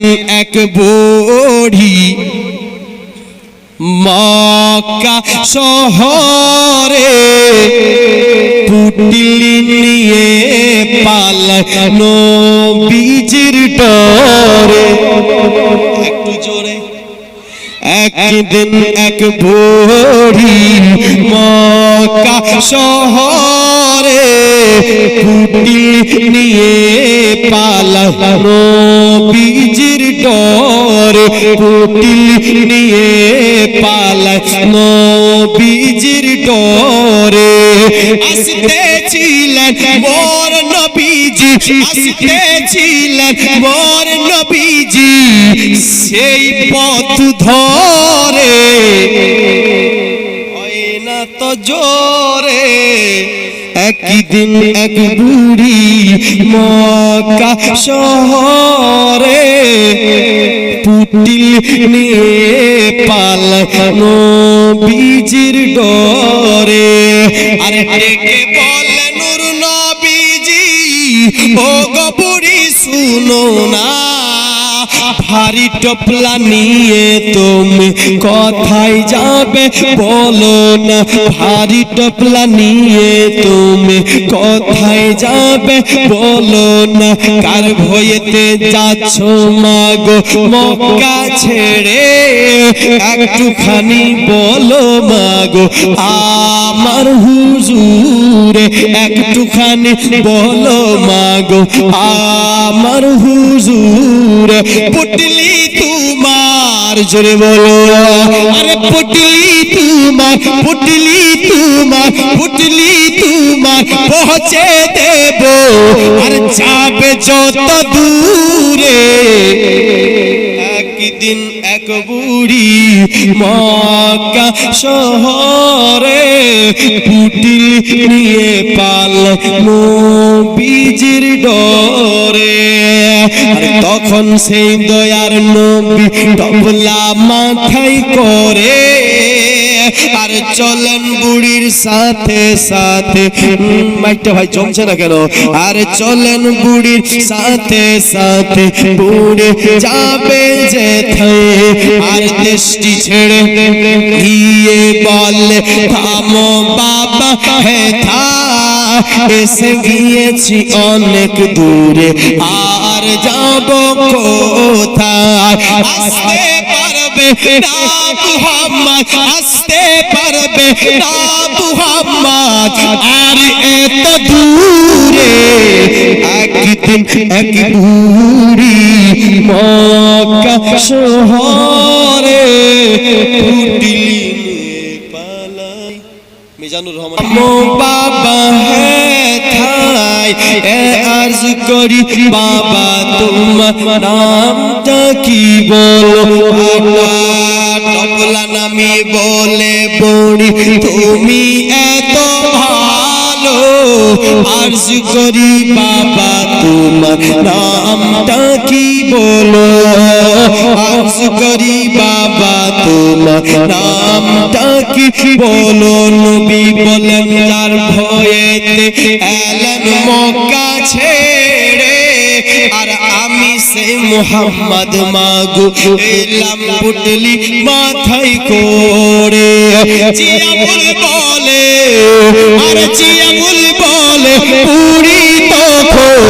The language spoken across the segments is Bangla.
এক বড়ি মক্কা শহরে পুটলি নিয়ে পালানো বীজের ডরে। একদিন এক বড়ি মক্কা শহরে পুটলি নিয়ে পালানো বীজির ডরে পুটলি নিয়ে পালানো বীজির ডরে আসতেছিলেন মোর নবীজি আসতেছিলেন মোর নবীজি। সেই পথ ধরে না তো জোরে। একদিন এক বুড়ি মক্কা শহরে পুটিল নিয়ে পালানো বীজির ডরে। আরে ডেকে বলে, নূর নবীজি ও গো বুড়ি, শুনো না। ভারী টপলা নিয়ে তুমি কথায় যাবে বলো না। ভারী টপলা নিয়ে তুমি কথায় যাবে বলো না। কার ভয়েতে যাচ্ছ মাগো মক্কা ছেড়ে একটুখানি বলো মাগো, আমার হুজুরে একটুখানি বলো মাগো, আমার হুজুরে পুটলি তোমার, জোরে বলো। আরে পুটলি তোমার পুটলি তোমার পুটলি তোমার, পৌঁছে দেব। আর যাবে যত দূরে একদিন এক বুড়ি মক্কা শহরে পুটিল নিয়ে পাল নবীজির ডরে। তখন সেই দয়ার নবী টবলা মাথায় করে আর চলেন বুড়ির সাথে সাথে। মাইকটা ভাই জমছে না কেন? আর চলেন বুড়ির সাথে সাথে। বুড়ে যাবে যে আর দেশটি ছেড়ে গিয়ে বলে, থামো বাবা, হে থা। এসে গিয়েছি অনেক দূরে। আর যাব কোথায়? আসতে পারবে না মুহাম্মদ আসতে পারবে না মুহাম্মদ। আর এত দূরে একদিন এক বুড়ি মক্কা শহরে ফুটিলি পালাই। মিজানুর রহমান। মো বাবা হে থাই এ আরজ করি বাবা তোমার নামটা কি বলো? টপলা নামি বলে বড়ি, তুমি এত ভালো। আরজ করি বাবা, তোমার নামটা কি বলো? আরজ করি বাবা, তোমার নামটা কি বলো? নবী বলেন যার ভয়েতে এলেন মক্কা ছেড়ে সে মোহাম্মদ মাগু এলাম পুটলি মাথায় করে জিয়াবুল বলে আর জিয়াবুল বলে পুরি তখন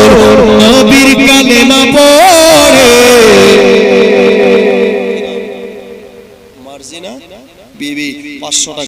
নবীর কালে না পড়ে মার্জিনা বিবি পাঁচশো টাকা